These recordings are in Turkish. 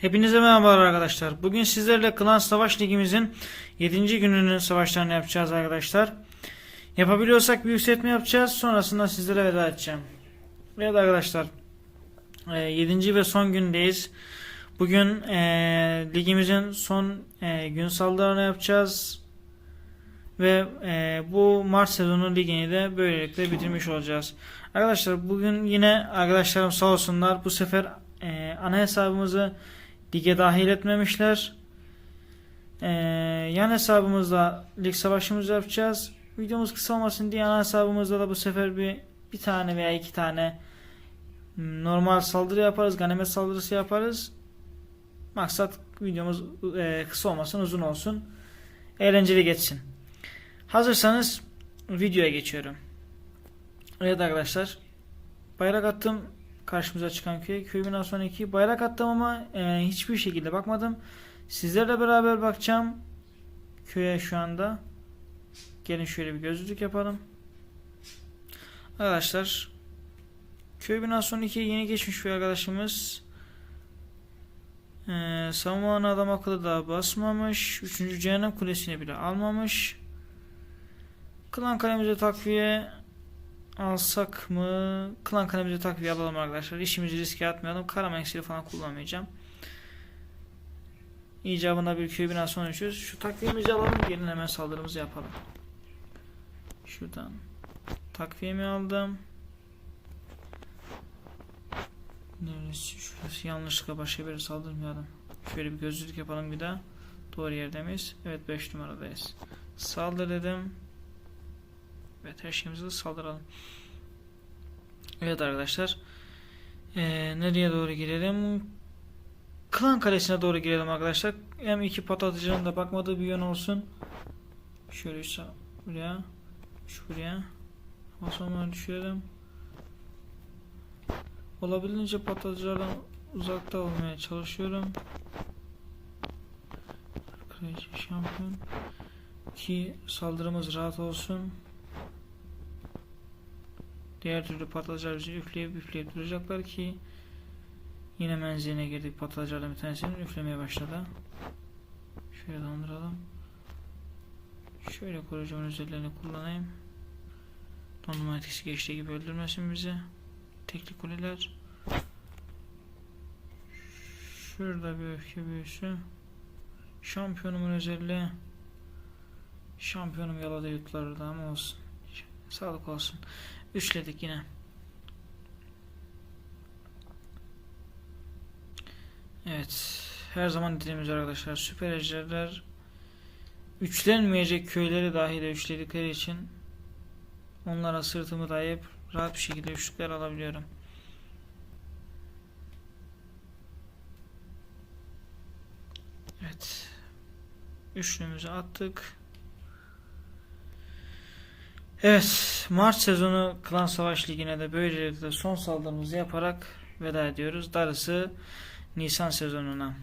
Hepinize merhabalar arkadaşlar. Bugün sizlerle Klan Savaş Ligimizin 7. gününün savaşlarını yapacağız arkadaşlar. Yapabiliyorsak bir yükseltme yapacağız. Sonrasında sizlere veda edeceğim. Evet arkadaşlar. 7. ve son gündeyiz. Bugün e, ligimizin son e, gün saldırılarını yapacağız. Ve e, bu Mart sezonu ligini de böylelikle bitirmiş olacağız. Arkadaşlar bugün yine arkadaşlarım sağ olsunlar bu sefer e, ana hesabımızı lige dahil etmemişler. E, yan hesabımızda lig savaşımızı yapacağız. Videomuz kısa olmasın diye ana hesabımızda da bu sefer bir bir tane veya iki tane normal saldırı yaparız. Ganimet saldırısı yaparız. Maksat videomuz e, kısa olmasın uzun olsun. Eğlenceli geçsin. Hazırsanız videoya geçiyorum. Evet arkadaşlar. Bayrak attım karşımıza çıkan. Köy binasından 2 bayrak attım ama e, hiçbir şekilde bakmadım. Sizlerle beraber bakacağım. Köye şu anda. Gelin şöyle bir gözlük yapalım. Arkadaşlar köy binasından 2'ye yeni geçmiş bir arkadaşımız. Ee, savunma adam akıllı daha basmamış. 3. cehennem kulesini bile almamış. Klan kalemize takviye alsak mı? Klan kalemize takviye alalım arkadaşlar. İşimizi riske atmayalım. Karaman iksiri falan kullanmayacağım. İcabında bir köy binası konuşuyoruz. Şu takviyemizi alalım. Gelin hemen saldırımızı yapalım. Şuradan takviyemi aldım. Neresi? Şurası yanlışlıkla başka bir saldırmayalım. Şöyle bir gözlük yapalım bir daha. Doğru yerde miyiz? Evet 5 numaradayız. Saldır dedim. Evet her şeyimizi saldıralım. Evet arkadaşlar. Ee, nereye doğru girelim? Klan kalesine doğru girelim arkadaşlar. Hem iki patatıcının da bakmadığı bir yön olsun. Şöyle şu buraya. Şuraya. Basamayı düşürelim. Olabildiğince patlatıcılardan uzakta olmaya çalışıyorum. Kraliçe şampiyon. Ki saldırımız rahat olsun. Diğer türlü patlayıcılar bizi üfleyip üfleyip duracaklar ki yine menziline girdik patlayıcılardan bir tanesini üflemeye başladı. Şöyle donduralım. Şöyle koruyucumun özelliğini kullanayım. Dondurma etkisi geçtiği gibi öldürmesin bizi. Tekli kuleler. Şurada bir öfke büyüsü. Şampiyonumun özelliği. Şampiyonum yaladı yutlardı ama olsun. Sağlık olsun. Üçledik yine. Evet. Her zaman dediğimiz arkadaşlar süper ejderler üçlenmeyecek köyleri dahi de üçledikleri için onlara sırtımı dayayıp rahat bir şekilde üçlükler alabiliyorum. Evet. Üçlümüzü attık. Evet. Mart sezonu Klan Savaş Ligi'ne de böylelikle son saldırımızı yaparak veda ediyoruz. Darısı Nisan sezonuna.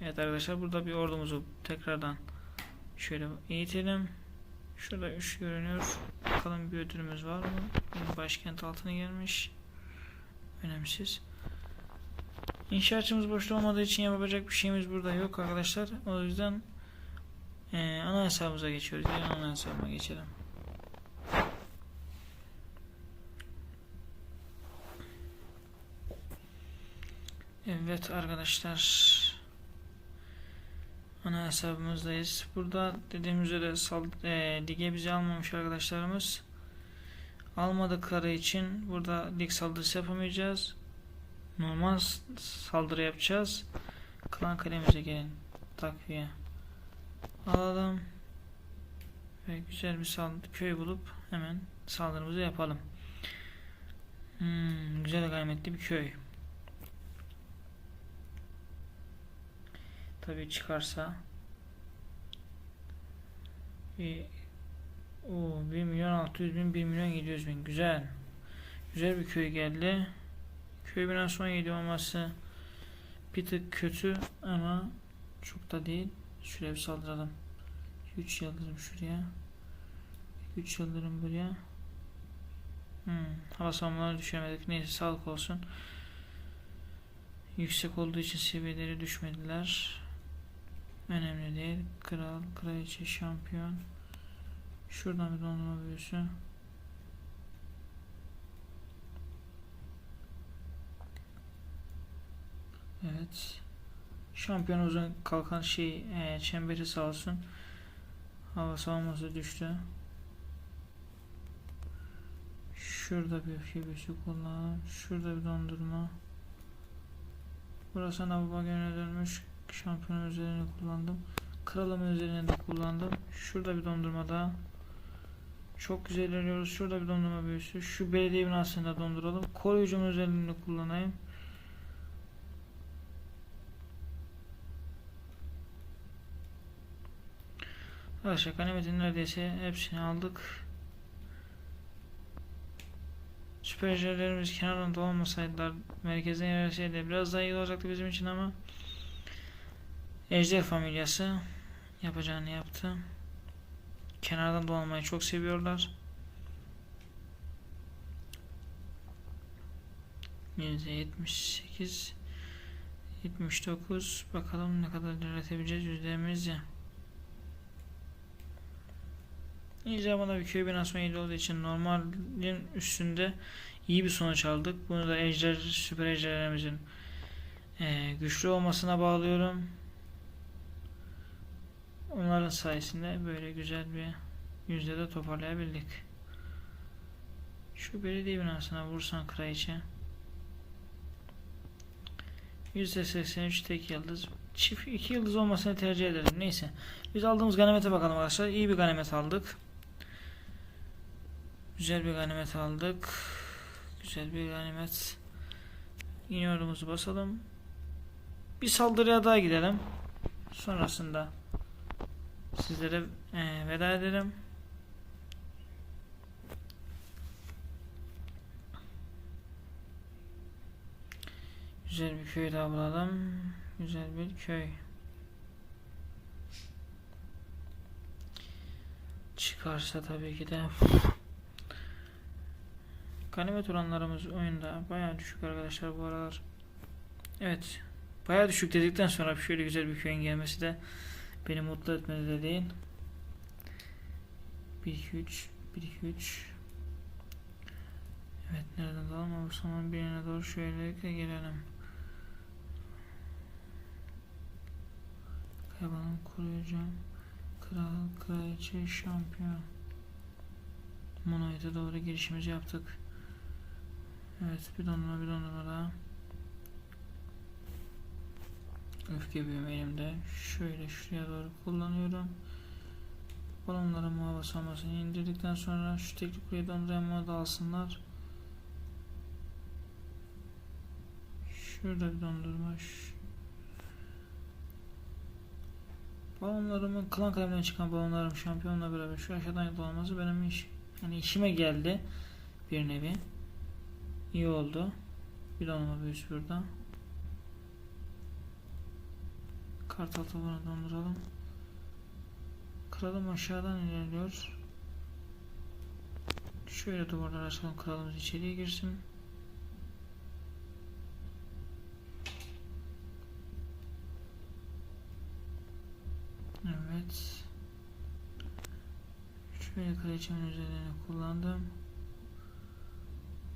Evet arkadaşlar burada bir ordumuzu tekrardan şöyle eğitelim. Şurada 3 görünüyor. Bakalım bir ödülümüz var mı? Başkent altına gelmiş. Önemsiz. İnşaatçımız boşta olmadığı için yapacak bir şeyimiz burada yok arkadaşlar. O yüzden e, ana hesabımıza geçiyoruz. Yani ana hesabıma geçelim. Evet arkadaşlar. Ana hesabımızdayız. Burada dediğim üzere sal, e, lige bizi almamış arkadaşlarımız. Almadıkları için burada lig saldırısı yapamayacağız. Normal saldırı yapacağız. Klan kalemize gelin. Takviye. Alalım. Ve güzel bir köy bulup hemen saldırımızı yapalım. Hmm, güzel gaymetli bir köy. Tabii çıkarsa. Bir o 1 milyon 600 bin 1 milyon 700 bin. Güzel. Güzel bir köy geldi. Köy binası 17 olması bir tık kötü ama çok da değil. Şuraya bir saldıralım. 3 yıldırım şuraya. 3 yıldırım buraya. Hmm, hava savunmalarını düşüremedik neyse sağlık olsun. Yüksek olduğu için seviyeleri düşmediler. Önemli değil. Kral, kraliçe, şampiyon. Şuradan bir dondurma büyüsü. Evet. Şampiyonumuzun kalkan şey e, çemberi sağ olsun. Hava savunması düştü. Şurada bir öfke büyüsü kullanalım. Şurada bir dondurma. Burası ana baba dönmüş. Şampiyon üzerine kullandım. Kralımın üzerine de kullandım. Şurada bir dondurma daha. Çok güzel ilerliyoruz. Şurada bir dondurma büyüsü. Şu belediye binasını da donduralım. Koruyucumun üzerinde kullanayım. Arkadaşlar ganimetin neredeyse hepsini aldık. Süpercilerimiz kenarında olmasaydılar merkezden ilerleseydi biraz daha iyi olacaktı bizim için ama Ejder familyası yapacağını yaptı. Kenardan dolanmayı çok seviyorlar. %78 79 bakalım ne kadar ilerletebileceğiz yüzdelerimiz ya. İcabında bir köy binası iyi olduğu için normalin üstünde iyi bir sonuç aldık. Bunu da ejder, süper ejderlerimizin eee, güçlü olmasına bağlıyorum. Onların sayesinde böyle güzel bir yüzdede toparlayabildik. Şu belediye binasına vursan kraliçe. %83 tek yıldız. Çift iki yıldız olmasını tercih ederim. Neyse. Biz aldığımız ganimete bakalım arkadaşlar. İyi bir ganimet aldık. Güzel bir ganimet aldık. Güzel bir ganimet. Yine basalım. Bir saldırıya daha gidelim. Sonrasında sizlere eee, veda ederim. Güzel bir köy daha bulalım. Güzel bir köy. Çıkarsa tabii ki de Ganimet oranlarımız oyunda bayağı düşük arkadaşlar bu aralar. Evet. Bayağı düşük dedikten sonra şöyle güzel bir köyün gelmesi de beni mutlu etmedi de değil. 1 2 3 1 2 3 Evet nereden dalalım? O zaman birine doğru şöyle gelelim. Kayabanı koruyacağım. Kral, kraliçe, şampiyon. Monoid'e doğru girişimizi yaptık. Evet bir dondurma bir dondurma daha. Öfke büyümü elimde. Şöyle şuraya doğru kullanıyorum. Balonların muhava savunmasını indirdikten sonra şu teknik kuleyi dondurma da alsınlar. Şurada bir dondurma. Balonlarımın klan kaleminden çıkan balonlarım şampiyonla beraber şu aşağıdan dolanması benim iş yani işime geldi bir nevi. İyi oldu. Bir donma büyüsü burada. Kartal tabanı donduralım. Kralım aşağıdan ilerliyor. Şöyle duvarlar açalım kralımız içeriye girsin. Evet. Şöyle kraliçemin üzerine kullandım.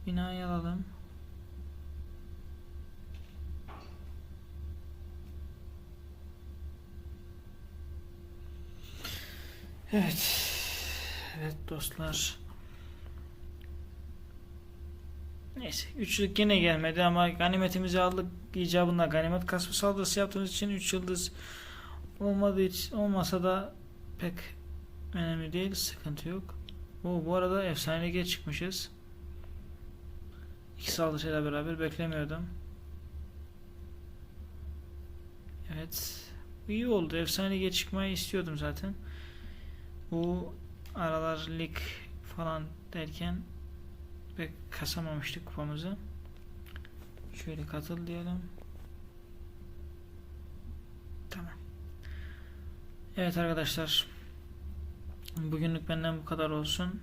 Binayı alalım. Evet. Evet dostlar. Neyse. Üçlük yine gelmedi ama ganimetimizi aldık. icabında ganimet kasma saldırısı yaptığımız için 3 yıldız olmadığı için olmasa da pek önemli değil. Sıkıntı yok. Oo, bu arada efsane lige çıkmışız. İki saldırıyla beraber beklemiyordum. Evet. İyi oldu. Efsane lige çıkmayı istiyordum zaten. Bu aralar lig falan derken pek kasamamıştık kupamızı. Şöyle katıl diyelim. Tamam. Evet arkadaşlar. Bugünlük benden bu kadar olsun.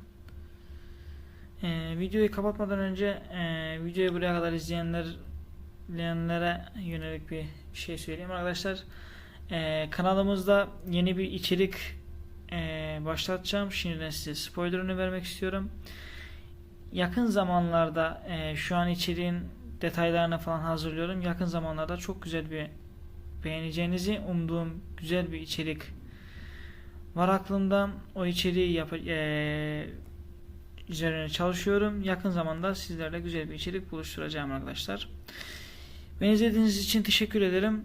Ee, videoyu kapatmadan önce e, videoyu buraya kadar izleyenler izleyenlere yönelik bir şey söyleyeyim arkadaşlar. Ee, kanalımızda yeni bir içerik ee, başlatacağım. Şimdiden size spoilerını vermek istiyorum. Yakın zamanlarda ee, şu an içeriğin detaylarını falan hazırlıyorum. Yakın zamanlarda çok güzel bir beğeneceğinizi umduğum güzel bir içerik var aklımda. O içeriği yap ee, üzerine çalışıyorum. Yakın zamanda sizlerle güzel bir içerik buluşturacağım arkadaşlar. Beni izlediğiniz için teşekkür ederim.